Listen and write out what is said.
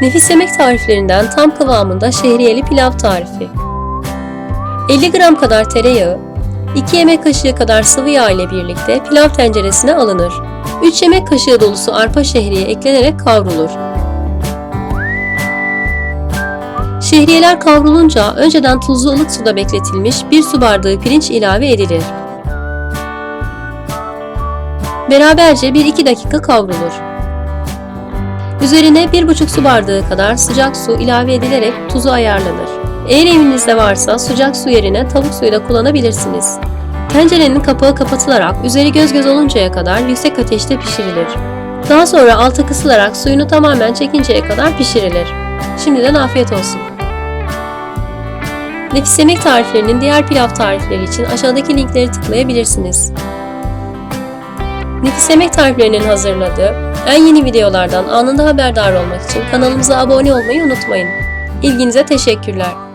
Nefis yemek tariflerinden tam kıvamında şehriyeli pilav tarifi. 50 gram kadar tereyağı, 2 yemek kaşığı kadar sıvı yağ ile birlikte pilav tenceresine alınır. 3 yemek kaşığı dolusu arpa şehriye eklenerek kavrulur. Şehriyeler kavrulunca önceden tuzlu ılık suda bekletilmiş 1 su bardağı pirinç ilave edilir. Beraberce 1-2 dakika kavrulur. Üzerine 1,5 su bardağı kadar sıcak su ilave edilerek tuzu ayarlanır. Eğer evinizde varsa sıcak su yerine tavuk suyu da kullanabilirsiniz. Tencerenin kapağı kapatılarak üzeri göz göz oluncaya kadar yüksek ateşte pişirilir. Daha sonra altı kısılarak suyunu tamamen çekinceye kadar pişirilir. Şimdiden afiyet olsun. Nefis yemek tariflerinin diğer pilav tarifleri için aşağıdaki linkleri tıklayabilirsiniz. Nefis yemek tariflerinin hazırladığı en yeni videolardan anında haberdar olmak için kanalımıza abone olmayı unutmayın. İlginize teşekkürler.